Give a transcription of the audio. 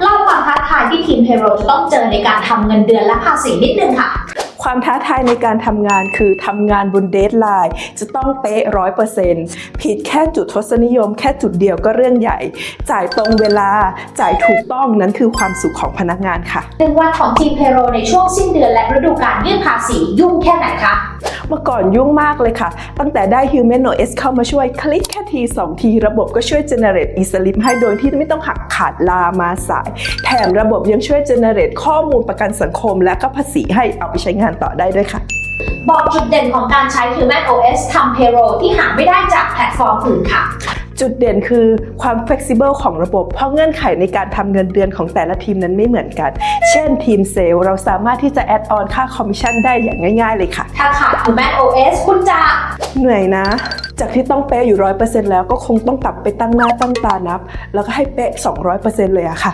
เล่าความท้าทายที่ทีม payroll จะต้องเจอในการทำเงินเดือนและภาษีนิดนึงค่ะ ความท้าทายในการทำงานคือทำงานบนเดทไลน์จะต้องเป๊ะร้อยเปอร์เซ็นต์ผิดแค่จุดทศนิยม แค่จุดเดียวก็เรื่องใหญ่ จ่ายตรงเวลาจ่ายถูกต้องนั้นคือความสุขของพนักงานค่ะหนึ่งวันของทีม payroll ในช่วงสิ้นเดือนและฤดูกาลยื่นภาษียุ่งแค่ไหนคะเมื่อก่อนยุ่งมากเลยค่ะ ตั้งแต่ได้ Human OS เข้ามาช่วยคลิกแค่ ที 2 ที ระบบก็ช่วย generate e-slip ให้โดยที่ไม่ต้องหักขาดลามาสาย แถมระบบยังช่วย generate ข้อมูลประกันสังคม และก็ภาษีให้เอาไปใช้งานต่อได้ด้วยค่ะ บอกจุดเด่นของการใช้ Human OS ทำ payroll ที่หาไม่ได้จากแพลตฟอร์มอื่นค่ะจุดเด่นคือความ flexible ของระบบ เพราะเงื่อนไขในการทำเงินเดือนของแต่ละทีมนั้นไม่เหมือนกัน เช่นทีมเซลล์เราสามารถที่จะ add on ค่าคอมมิชชั่นได้อย่างง่าย ๆ เลยค่ะ ถ้าขาด Human OS คุณจะ เหนื่อยนะ จากที่ต้องเป๊ะอยู่ร้อยเปอร์เซ็นต์แล้วก็คงต้องกลับไปตั้งหน้าตั้งตานับ แล้วก็ให้เป๊ะสองร้อยเปอร์เซ็นต์เลยอะค่ะ